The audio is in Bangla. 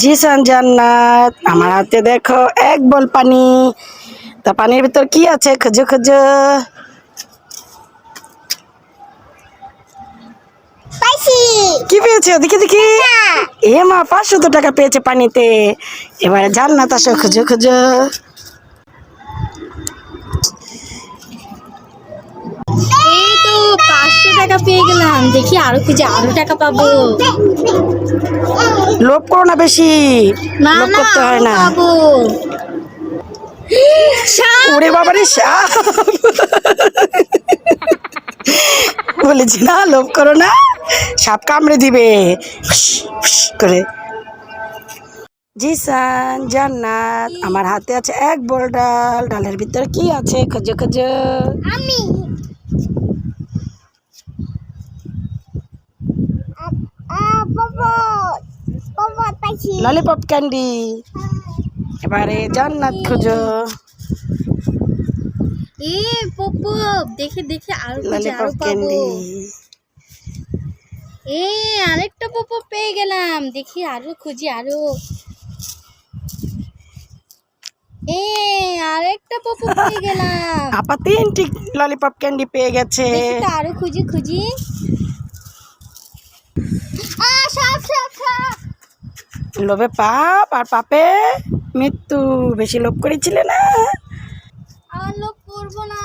জিসান জান্নাত আমার হাতে দেখো এক বল পানি। তা পানির ভিতর কি আছে? খুঁজো খুঁজো। কি পেয়েছে? দেখি দেখি। এ মা পাঁচশো টাকা পেয়েছে পানিতে। এবারে জান্নাত আসো খুঁজো খুঁজো। টাকা পেয়ে গেলাম। দেখি আরও খুঁজে আরও টাকা পাবো। লোভ করো না বেশি। না লোভ করতে হয় না। পাবো। ওরে বাবারে সাপ বলেছি না লোভ করো না। সাপ কামড়ে দিবে। করে। জিসান জান্নাত আমার হাতে আছে এক বল ডাল। ডালের ভিতরে কি আছে? খোঁজো খোঁজো। আমি। ললিপপ ক্যান্ডি এবারে জান্নাত খোঁজো। এ দেখে দেখে আরও ললিপপ ক্যান্ডি এ আরেকটা পপু পেয়ে গেলাম। দেখি আরও খুঁজি আরও। এ আরেকটা পপু পেয়ে গেলাম। আপা তিনটি ললিপপ ক্যান্ডি পেয়ে গেছে। আরও খুঁজি খুঁজি আ সাপ সাপ সাপ লোভে পাপ আর পাপে মৃত্যু বেশি লোভ করেছিলে না? আর লোভ করব না।